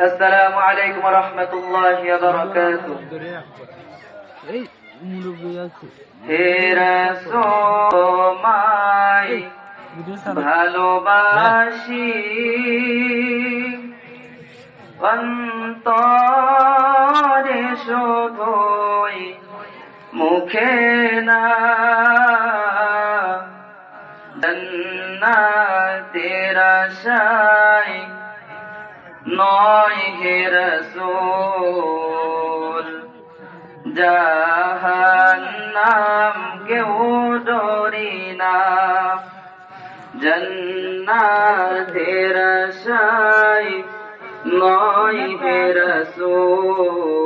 السلام عليكم ورحمة الله وبركاته এই মুরব্বী আছে হে রসোমাই ভিডিও ছাড়া ভালোবাসি অন্তরে শুধুই মুখে না জন্নাতের আশায় নয় হে রসূল, জাহান্নাম কেউ ডরি না। জন্নাতের আশায় নয় হে রসূল,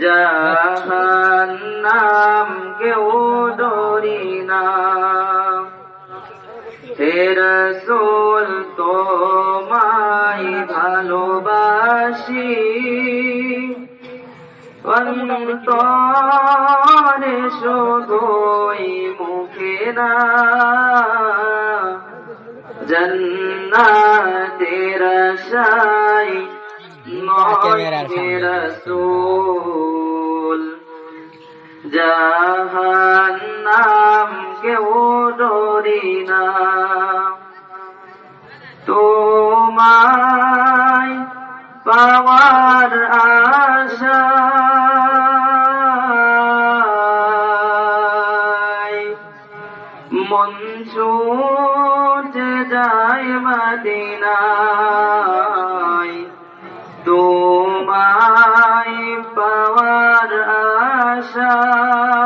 জাহান্নাম কেউ ডরি না। হে রসূল ভালোবাসি। অন্তরে শুধুই মুখে না জন্নাতের হে রসূল। জাহান্নাম কেউ ডরি না। পাওয়ার আশায় মন ছুটে যায় মদিনায় তোমায় পাওয়ার আশায়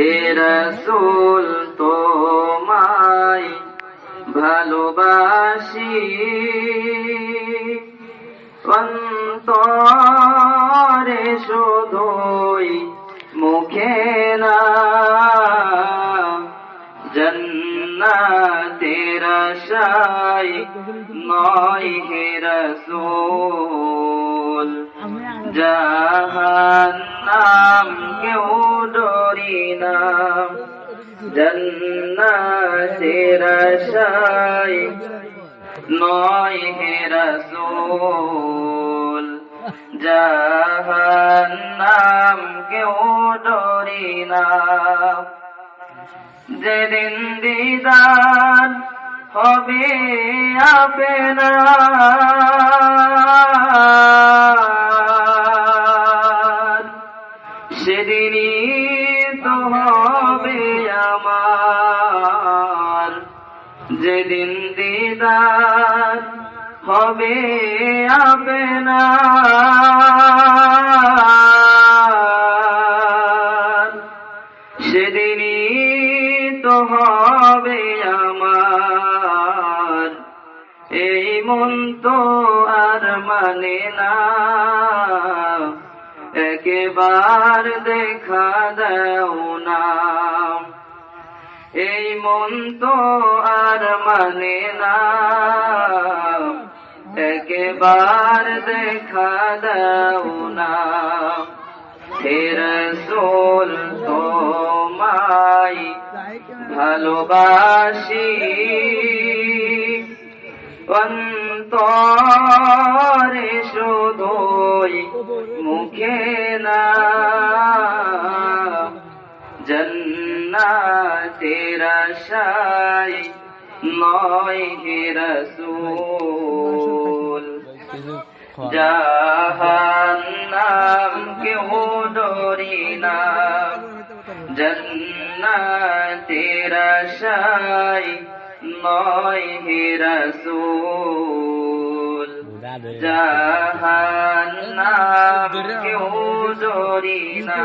হে রসুল তোমায় ভালোবাসি। অন্তরে শুধুই মুখে না জন্নাতের আশায় নয় হে রসুল। জাহান্নাম কেউ ডরি না। জন্নাতের আশায় নয় হে রসুল। জাহান্নাম কেউ ডরি না। যেদিন দিদার হবে আপেনা সেদিনই তো হবে আমার। যেদিন দিদার হবে আপনা সেদিনই তো হবে আমার। এই মন তো আর মানে না। একেবার দেখা দাও না। এই মন তো আর মানে না। একেবার দেখা দাও না। ফের সোল তোমায় ভালোবাসি। অন্তরে শুধুই মুখে না। জন্নাতের আশায় নয় হে রসুল। জাহান্নাম কেউ ডরি না। জন্নাতের আশায় নয় হে রসুল। জাহান্নাম কেউ ডরি না